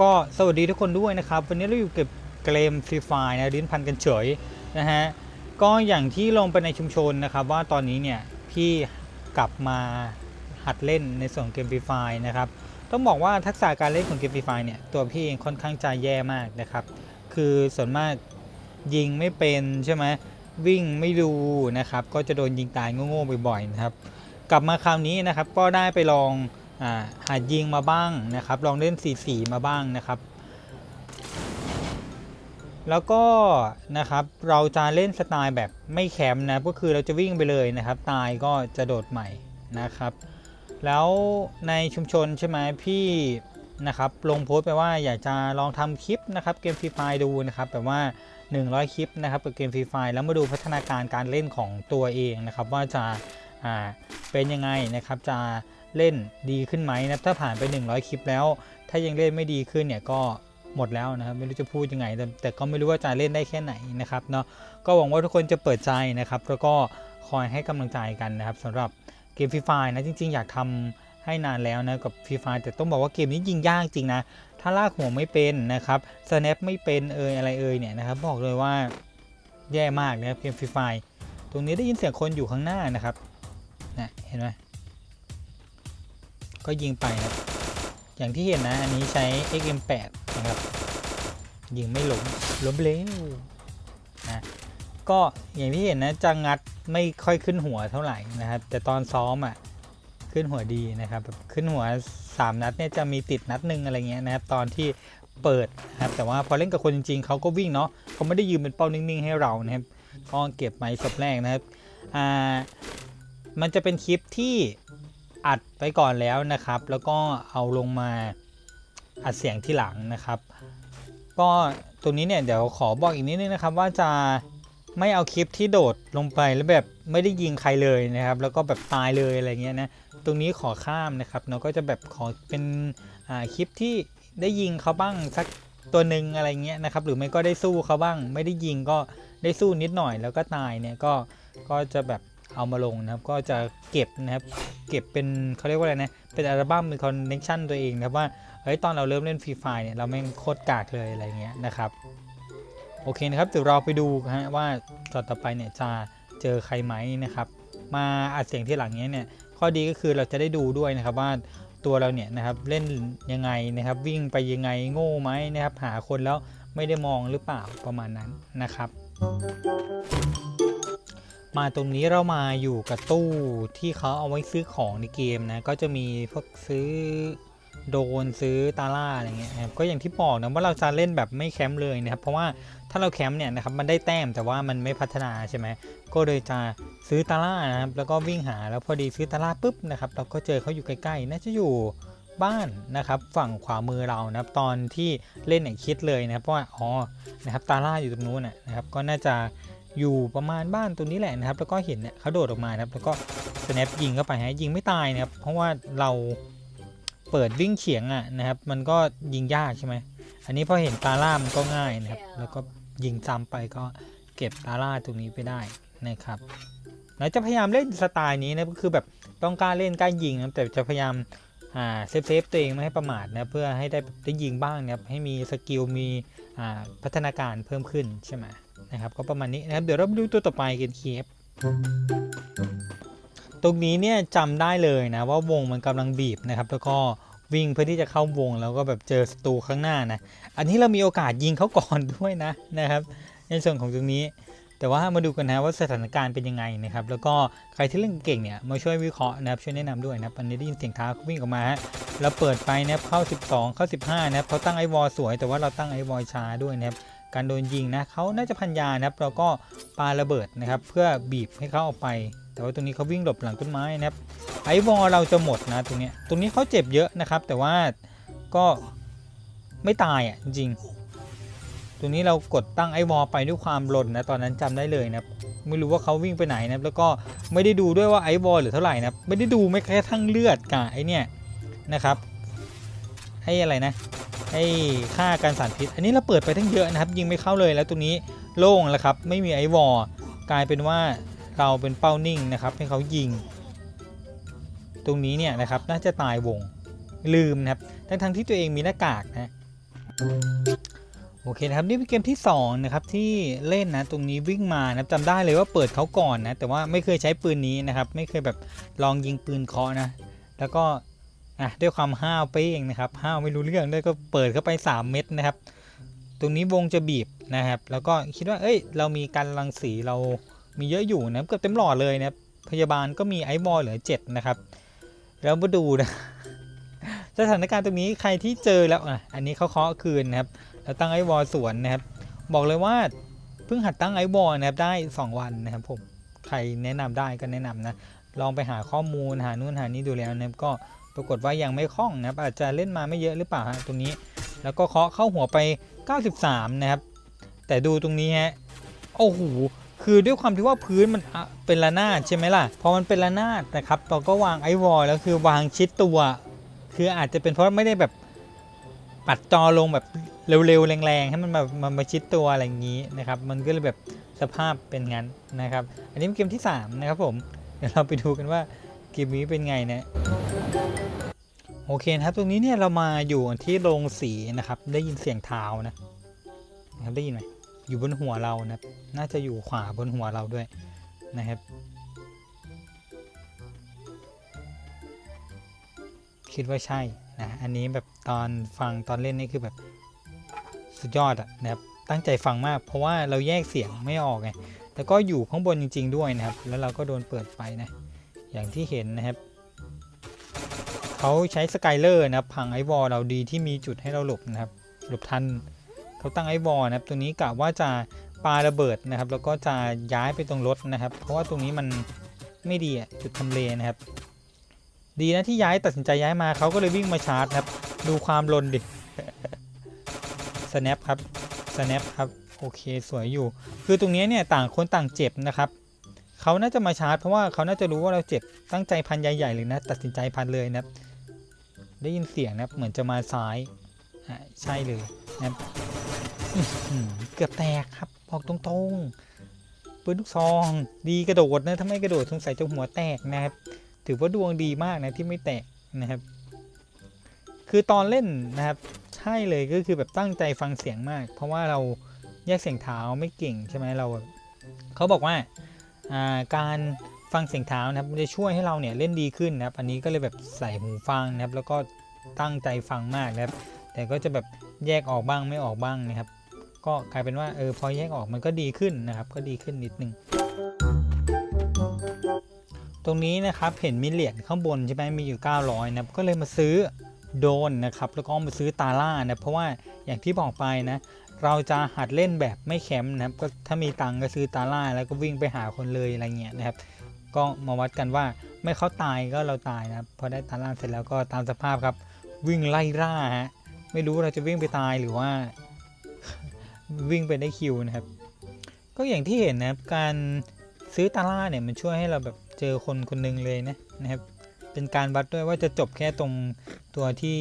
ก็สวัสดีทุกคนด้วยนะครับ วันนี้เราอยู่กับเกมฟรีไฟนะลิ้นพันกันเฉยนะฮะก็อย่างที่ลงไปในชุมชนนะครับ ว่าตอนนี้เนี่ยพี่กลับมาหัดเล่นในส่วนเกมฟรีไฟนะครับต้องบอกว่าทักษะการเล่นของเกมฟรีไฟเนี่ยตัวพี่เองค่อนข้างจะแย่มากนะครับ คือส่วนมากยิงไม่เป็นใช่ไหมวิ่งไม่ดูนะครับ ก็จะโดนยิงตายโง่ๆบ่อยๆนะครับ กลับมาคราวนี้นะครับก็ได้ไปลอง หัดยิงมาบ้างนะครับ ลองเล่น 4-4 มาบ้างนะครับ แล้วก็นะครับเราจะเล่นสไตล์แบบไม่แคมป์นะก็คือเราจะวิ่งไปเลยนะครับ ตายก็จะโดดใหม่นะครับ แล้วในชุมชนใช่ไหมพี่นะครับลงโพสต์ไปว่าอยากจะลองทำคลิปนะครับเกมฟรีไฟดูนะครับแบบว่า 100 คลิปนะครับกับเกมฟรีไฟแล้วมาดูพัฒนาการการเล่นของตัวเองนะครับ ว่าจะาเป็นยังไงนะครับจะ เล่นดีขึ้นไหมนะถ้าผ่านไป 100 คลิปแล้ว ถ้ายังเล่นไม่ดีขึ้นเนี่ยก็หมดแล้วนะครับไม่รู้จะพูดยังไง แต่แต่ก็ไม่รู้ว่าจะเล่นได้แค่ไหนนะครับเนาะก็หวังว่าทุกคนจะเปิดใจนะครับแล้วก็คอยให้กำลังใจกันนะครับสำหรับเกมฟรีไฟนะจริง ๆ อยากทำให้นานแล้วนะกับฟรีไฟแต่ต้องบอกว่าเกมนี้ยิงยากจริงนะถ้าลากหัวไม่เป็นนะครับ snap ไม่เป็นเอยอะไรเอยเนี่ยนะครับบอกเลยว่าแย่มากนะครับเกมฟรีไฟตรงนี้ได้ยินเสียงคนอยู่ข้างหน้านะครับนะเห็นไหม ก็ยิงไปครับ อย่างที่เห็นนะ อันนี้ใช้ XM8 นะครับ ยิงไม่ล้มล้มเร็วนะก็อย่างที่เห็นนะจะงัดไม่ค่อยขึ้นหัวเท่าไหร่นะครับ แต่ตอนซ้อมอะขึ้นหัวดีนะครับแบบขึ้นหัว 3 นัดเนี่ยจะมีติดนัดหนึ่งอะไรเงี้ยนะครับ ตอนที่เปิดนะครับแต่ว่าพอเล่นกับคนจริงๆเขาก็วิ่งเนาะเขาไม่ได้ยืนเป็นเป้านิ่งๆให้เรานะครับก็เก็บไม้ศพแรกนะครับอ่ามันจะเป็นคลิปที่ อัดไปก่อนแล้วนะครับ แล้วก็เอาลงมาอัดเสียงที่หลังนะครับ ก็ตรงนี้เนี่ยเดี๋ยวขอบอกอีกนิดนึงนะครับ ว่าจะไม่เอาคลิปที่โดดลงไปแล้วแบบไม่ได้ยิงใครเลยนะครับ แล้วก็แบบตายเลยอะไรเงี้ยนะตรงนี้ขอข้ามนะครับเนาก็จะแบบขอเป็นคลิปที่ได้ยิงเขาบ้างสักตัวหนึ่งอะไรเงี้ยนะครับ หรือไม่ก็ได้สู้เขาบ้าง ไม่ได้ยิงก็ได้สู้นิดหน่อยแล้วก็ตายเนี่ยก็ก็จะแบบ เอามาลงนะครับ ก็จะเก็บนะครับ เก็บเป็นเขาเรียกว่าอะไรนะ เป็นอัลบั้มเป็นคอนเนคชั่นตัวเองนะครับว่าเฮ้ยตอนเราเริ่มเล่นฟรีไฟเนี่ยเราแม่โคตรกากเลยอะไรเงี้ยนะครับ โอเคนะครับเดี๋ยวเราไปดูฮะว่าตอนต่อไปเนี่ยจะเจอใครไหมนะครับ มาอัดเสียงที่หลังเนี้ยเนี่ยข้อดีก็คือเราจะได้ดูด้วยนะครับว่าตัวเราเนี่ยนะครับเล่นยังไงนะครับวิ่งไปยังไงโง่ไหมนะครับหาคนแล้วไม่ได้มองหรือเปล่าประมาณนั้นนะครับ มาตรงนี้เรามาอยู่กับตู้ที่เขาเอาไว้ซื้อของในเกมนะ ก็จะมีพวกซื้อโดนซื้อตาล่าอะไรเงี้ยนะครับก็อย่างที่บอกนะว่าเราจะเล่นแบบไม่แคมป์เลยนะครับ เพราะว่าถ้าเราแคมป์เนี่ยนะครับมันได้แต้มแต่ว่ามันไม่พัฒนาใช่ไหมก็เลยจะซื้อตาล่านะครับแล้วก็วิ่งหาแล้วพอดีซื้อตาล่าปุ๊บนะครับเราก็เจอเขาอยู่ใกล้ๆน่าจะอยู่บ้านนะครับฝั่งขวามือเรานะครับตอนที่เล่นเนี่ยคิดเลยนะครับว่าอ๋อนะครับตาล่าอยู่ตรงนู้นนะครับก็น่าจะ อยู่ประมาณบ้านตรงนี้แหละนะครับ แล้วก็เห็นเนี่ยเขาโดดออกมานะครับ แล้วก็สแนปยิงเข้าไปฮะยิงไม่ตายนะครับ เพราะว่าเราเปิดวิ่งเฉียงอะนะครับ มันก็ยิงยากใช่ไหมอันนี้พอเห็นตาล่ามันก็ง่ายนะครับ แล้วก็ยิงซ้ำไปก็เก็บตาล่าตรงนี้ไปได้นะครับเราจะพยายามเล่นสไตล์นี้นะก็คือแบบต้องกล้าเล่นกล้ายิงนะแต่จะพยายามอ่าเซฟเซฟตัวเองไม่ให้ประมาทนะเพื่อให้ได้ได้ยิงบ้างนะครับให้มีสกิลมีอ่าพัฒนาการเพิ่มขึ้นใช่ไหม นะครับก็ประมาณนี้นะครับเดี๋ยวเราดูตัวต่อไปกันเคฟตรงนี้เนี่ยจำได้เลยนะว่าวงมันกำลังบีบนะครับแล้วก็วิ่งเพื่อที่จะเข้าวงแล้วก็แบบเจอศัตรูข้างหน้านะอันนี้เรามีโอกาสยิงเขาก่อนด้วยนะนะครับ ในส่วนของตรงนี้ แต่ว่ามาดูกันนะว่าสถานการณ์เป็นยังไงนะครับแล้วก็ใครที่เล่นเก่งเนี่ยมาช่วยวิเคราะห์นะครับช่วยแนะนำด้วยนะครับอันนี้ได้ยินเสียงเท้าวิ่งออกมาฮะเราเปิดไปนะครับเข้า 12 เข้า 15นะครับเขาตั้งไอวอลสวย แต่ว่าเราตั้งไอวอลช้าด้วยนะครับ การโดนยิงนะเขาน่าจะพันยานะครับเราก็ปาระเบิดนะครับ เพื่อบีบให้เขาออกไป แต่ว่าตรงนี้เขาวิ่งหลบหลังต้นไม้นะครับไอวอลเราจะหมดนะตรงนี้ตรงนี้เขาเจ็บเยอะนะครับ แต่ว่าก็ไม่ตายอะจริงๆตรงนี้เรากดตั้งไอวอลไปด้วยความหล่นนะตอนนั้นจำได้เลยนะไม่รู้ว่าเขาวิ่งไปไหนนะแล้วก็ไม่ได้ดูด้วยว่าไอวอลเหลือเท่าไหร่นะไม่ได้ดูไม่แค่ทั้งเลือดกับไอเนี่ยนะครับให้อะไรนะ ให้ค่าการสารพิษ อันนี้เราเปิดไปทั้งเยอะนะครับ ยิงไม่เข้าเลยแล้วตรงนี้โล่งแล้วครับ ไม่มีไอวอลกลายเป็นว่าเราเป็นเป้านิ่งนะครับ ให้เขายิง ตรงนี้เนี่ยนะครับน่าจะตายวงลืมนะครับทั้งทั้งที่ตัวเองมีหน้ากากนะโอเคนะครับนี่เป็นเกมที่2นะครับที่เล่นนะตรงนี้วิ่งมานะจำได้เลยว่าเปิดเขาก่อนนะแต่ว่าไม่เคยใช้ปืนนี้นะครับ ไม่เคยแบบลองยิงปืนเคาะนะ แล้วก็ อะด้วยความห้าวไปเองนะครับห้าวไม่รู้เรื่องด้วยก็เปิดเข้าไป 3 เม็ดนะครับ ตรงนี้วงจะบีบนะครับ แล้วก็คิดว่าเอ้ย เรามีการรังสีเรามีเยอะอยู่นะเกือบเต็มหลอดเลยนะพยาบาลก็มีไอซ์บอลเหลือ 7 นะครับ แล้วมาดูนะสถานการณ์ตรงนี้ใครที่เจอแล้วอะอันนี้เขาเคาะคืนนะครับ แล้วตั้งไอวอลสวนนะครับ บอกเลยว่าเพิ่งหัดตั้งไอวอลนะครับได้ 2 วันนะครับผมใครแนะนำได้ก็แนะนำนะลองไปหาข้อมูลหานู่นหานี่ดูแล้วนะครับก็ ปรากฏว่ายังไม่คล่องนะครับ อาจจะเล่นมาไม่เยอะหรือเปล่าฮะตรงนี้ แล้วก็เคาะเข้าหัวไป 93 นะครับ แต่ดูตรงนี้ฮะโอ้โหคือด้วยความที่ว่าพื้นมันเป็นระนาดใช่ไหมล่ะพอมันเป็นระนาดนะครับเราก็วางไอวอลแล้วคือวางชิดตัว คืออาจจะเป็นเพราะไม่ได้แบบปัดจอลงแบบเร็วๆแรงๆให้มันแบบมันมาชิดตัวอะไรอย่างนี้นะครับ มันก็เลยแบบสภาพเป็นงั้นนะครับ อันนี้เป็นเกมที่3นะครับผมเดี๋ยวเราไปดูกันว่า เกมนี้เป็นไงนะโอเคนะครับตรงนี้เนี่ยเรามาอยู่ที่โรงสีนะครับ ได้ยินเสียงเท้านะนะครับได้ยินไหมอยู่บนหัวเรานะครับ น่าจะอยู่ขวาบนหัวเราด้วยนะครับ คิดว่าใช่นะอันนี้แบบตอนฟังตอนเล่นนี่คือแบบสุดยอดอะนะครับตั้งใจฟังมาก เพราะว่าเราแยกเสียงไม่ออกไงแล้วก็อยู่ข้างบนจริง ๆ ด้วยนะครับ แล้วเราก็โดนเปิดไฟนะ อย่างที่เห็นนะครับเขาใช้สกายเลอร์นะครับพังไอวอลเราดีที่มีจุดให้เราหลบนะครับ หลบทันเขาตั้งไอวอลนะครับ ตัวนี้กะว่าจะปาระเบิดนะครับ แล้วก็จะย้ายไปตรงรถนะครับ เพราะว่าตรงนี้มันไม่ดีอะจุดทำเลนะครับ ดีนะที่ย้ายตัดสินใจย้ายมาเขาก็เลยวิ่งมาชาร์จครับ ดูความลนดิ snap ครับ snap ครับ โอเคสวยอยู่ คือตรงนี้เนี่ยต่างคนต่างเจ็บนะครับ เขาน่าจะมาชาร์จเพราะว่าเขาน่าจะรู้ว่าเราเจ็บตั้งใจพันใหญ่ๆเลยนะ ตัดสินใจพันเลยนะได้ยินเสียงนะเหมือนจะมาซ้ายใช่เลยนะเกือบแตกครับบอกตรงๆปืนลูกซอง ดีกระโดดนะถ้าไม่กระโดดสงสัยจะหัวแตกนะครับ ถือว่าดวงดีมากนะที่ไม่แตกนะครับ คือตอนเล่นนะครับใช่เลยก็คือแบบตั้งใจฟังเสียงมาก เพราะว่าเราแยกเสียงเท้าไม่เก่งใช่ไหมเรา เขาบอกว่า การฟังเสียงเท้านะครับมันจะช่วยให้เราเนี่ยเล่นดีขึ้นนะครับ อันนี้ก็เลยแบบใส่หูฟังนะครับ แล้วก็ตั้งใจฟังมากนะครับ แต่ก็จะแบบแยกออกบ้างไม่ออกบ้างนะครับ ก็กลายเป็นว่าเออพอแยกออกมันก็ดีขึ้นนะครับ ก็ดีขึ้นนิดนึงตรงนี้นะครับเห็นมีเหรียญข้างบนใช่ไหมมีอยู่ 900นะครับก็เลยมาซื้อโดนนะครับแล้วก็มาซื้อตาล่านะเพราะว่าอย่างที่บอกไปนะ เราจะหัดเล่นแบบไม่แคมป์นะครับก็ถ้ามีตังก็ซื้อตาล่าแล้วก็วิ่งไปหาคนเลยอะไรเงี้ยนะครับ ก็มาวัดกันว่าไม่เขาตายก็เราตายนะครับพอได้ตาล่าเสร็จแล้วก็ตามสภาพครับ วิ่งไล่ล่าฮะไม่รู้เราจะวิ่งไปตายหรือว่า วิ่งไปได้คิวนะครับ ก็อย่างที่เห็นนะครับการซื้อตาล่าเนี่ยมันช่วยให้เราแบบเจอคนคนหนึ่งเลยนะนะครับ เป็นการวัดด้วยว่าจะจบแค่ตรงตัวที่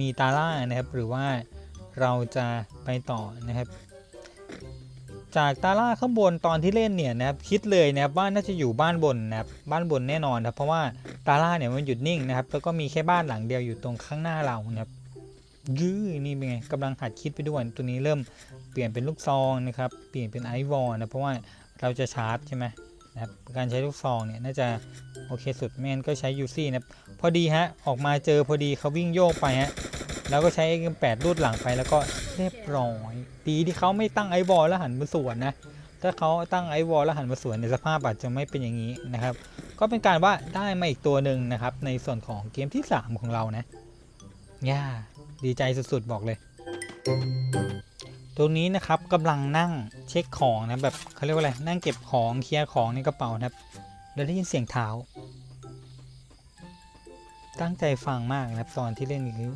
มีตาล่านะครับ หรือว่า เราจะไปต่อนะครับ จากตาล่าข้างบนตอนที่เล่นเนี่ยนะครับคิดเลยนะครับว่าน่าจะอยู่บ้านบนนะครับบ้านบนแน่นอนครับเพราะว่าตาล่าเนี่ยมันหยุดนิ่งนะครับ แล้วก็มีแค่บ้านหลังเดียวอยู่ตรงข้างหน้าเรานะครับยื้อนี่เป็นไงกำลังหัดคิดไปด้วยตัวนี้เริ่มเปลี่ยนเป็นลูกซองนะครับ เปลี่ยนเป็นไอวอลนะเพราะว่าเราจะชาร์จใช่ไหมนะครับการใช้ลูกซองเนี่ยน่าจะโอเคสุดไม่งั้นก็ใช้ยูซี่นะครับพอดีฮะออกมาเจอพอดีเขาวิ่งโยกไปฮะ แล้วก็ใช้เอ็มแปดรูดหลังไปแล้วก็เรียบร้อยดีที่เขาไม่ตั้งไอวอลแล้วหันมาสวนนะ ถ้าเขาตั้งไอวอลแล้วหันมาสวนในสภาพอาจจะไม่เป็นอย่างนี้นะครับ ก็เป็นการว่าได้มาอีกตัวหนึ่งนะครับ ในส่วนของเกมที่ 3 ของเรานะย่าดีใจสุดๆบอกเลย ตรงนี้นะครับกำลังนั่งเช็คของนะแบบเขาเรียกว่าอะไรนั่งเก็บของเคลียร์ของในกระเป๋านะครับแล้วได้ยินเสียงเท้า ตั้งใจฟังมากนะครับตอนที่เล่นคือ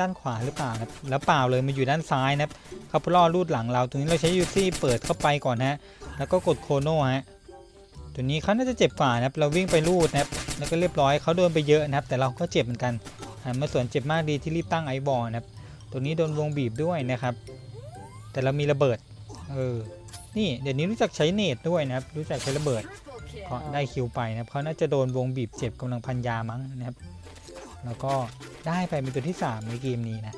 ด้านขวาหรือเปล่าครับแล้วเปล่าเลยมาอยู่ด้านซ้ายนะครับคาปล่อรูดหลังเราตรงนี้เราใช้ยูซี่เปิดเข้าไปก่อนฮะแล้วก็กดโคโน่ฮะตัวนี้เขาน่าจะเจ็บฝ่านะครับเราวิ่งไปรูดนะครับแล้วก็เรียบร้อยเขาโดนไปเยอะนะครับ แต่เราก็เจ็บเหมือนกันหันมาส่วนเจ็บมากดีที่รีบตั้งไอบอลนะครับตัวนี้โดนวงบีบด้วยนะครับ แต่เรามีระเบิดเออนี่เดี๋ยวนี้รู้จักใช้เนตด้วยนะครับ รู้จักใช้ระเบิดก็ได้คิวไปนะครับเขาน่าจะโดนวงบีบเจ็บกำลังพันยามั้งนะครับ แล้วก็ได้ไปเป็นตัวที่ 3 ในเกมนี้นะ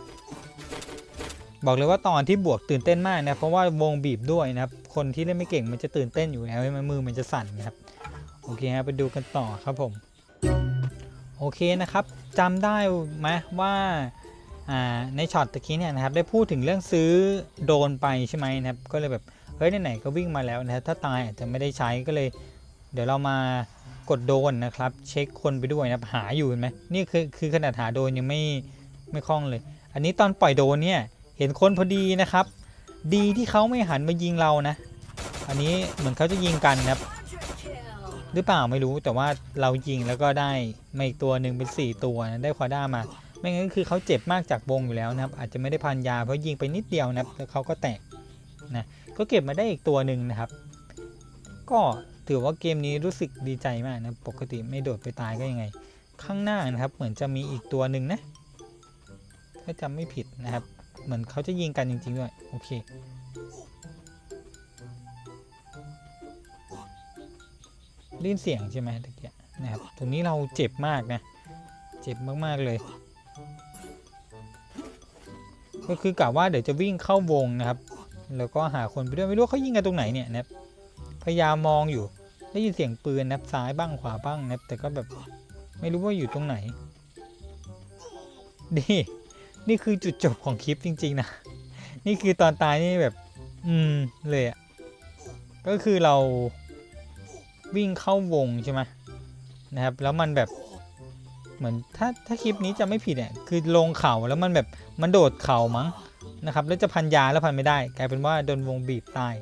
บอกเลยว่าตอนที่บวกตื่นเต้นมากนะเพราะว่าวงบีบด้วยนะครับคนที่เล่นไม่เก่งมันจะตื่นเต้นอยู่แล้วมันมือมันจะสั่นนะครับโอเคครับไปดูกันต่อครับผมโอเคนะครับจำได้ไหมว่าในช็อตตะกี้เนี่ยนะครับได้พูดถึงเรื่องซื้อโดนไปใช่ไหมนะครับก็เลยแบบเฮ้ยไหนๆก็วิ่งมาแล้วนะครับถ้าตายอาจจะไม่ได้ใช้ก็เลย เดี๋ยวเรามา ดโดนนะครับ เช็คคนไปด้วยนะหาอยู่เห็นไหมนี่คือคือขนาดหาโดนยังไม่ไม่คล่องเลย อันนี้ตอนปล่อยโดนเนี่ยเห็นคนพอดีนะครับ ดีที่เขาไม่หันมายิงเรานะ อันนี้เหมือนเขาจะยิงกันนะครับหรือเปล่าไม่รู้แต่ว่าเรายิงแล้วก็ได้มาอีกตัวหนึ่งเป็น 4 ตัวนะได้ควาด้ามา ไม่งั้นก็คือเขาเจ็บมากจากวงอยู่แล้วนะครับ อาจจะไม่ได้พันยาเพราะยิงไปนิดเดียวนะครับแล้วเขาก็แตกนะก็เก็บมาได้อีกตัวหนึ่งนะครับ ก็ ถือว่าเกมนี้รู้สึกดีใจมากนะ ปกติไม่โดดไปตายก็ยังไง ข้างหน้านะครับ เหมือนจะมีอีกตัวหนึ่งนะ ถ้าจำไม่ผิดนะครับ เหมือนเขาจะยิงกันจริงๆด้วย โอเคได้นเสียงใช่ไหมตะเกียนะครับ ตรงนี้เราเจ็บมากนะ เจ็บมากๆเลยก็คือกะว่าเดี๋ยวจะวิ่งเข้าวงนะครับ แล้วก็หาคนไปด้วยไม่รู้เขายิงกันตรงไหนเนี่ยนะครับ พยายามมองอยู่ ได้ยินเสียงปืนนับซ้ายบ้างขวาบ้างนับแต่ก็แบบไม่รู้ว่าอยู่ตรงไหน นี่ นี่คือจุดจบของคลิปจริง ๆ นะ นี่คือตอนตายนี่แบบ อืมเลยอะก็คือเราวิ่งเข้าวงใช่ไหมนะครับ แล้วมันแบบเหมือนถ้าถ้าคลิปนี้จะไม่ผิดเนี่ยคือลงเขาแล้วมันแบบมันโดดเขามั้งนะครับ แล้วจะพันยาแล้วพันไม่ได้ กลายเป็นว่าโดนวงบีบตาย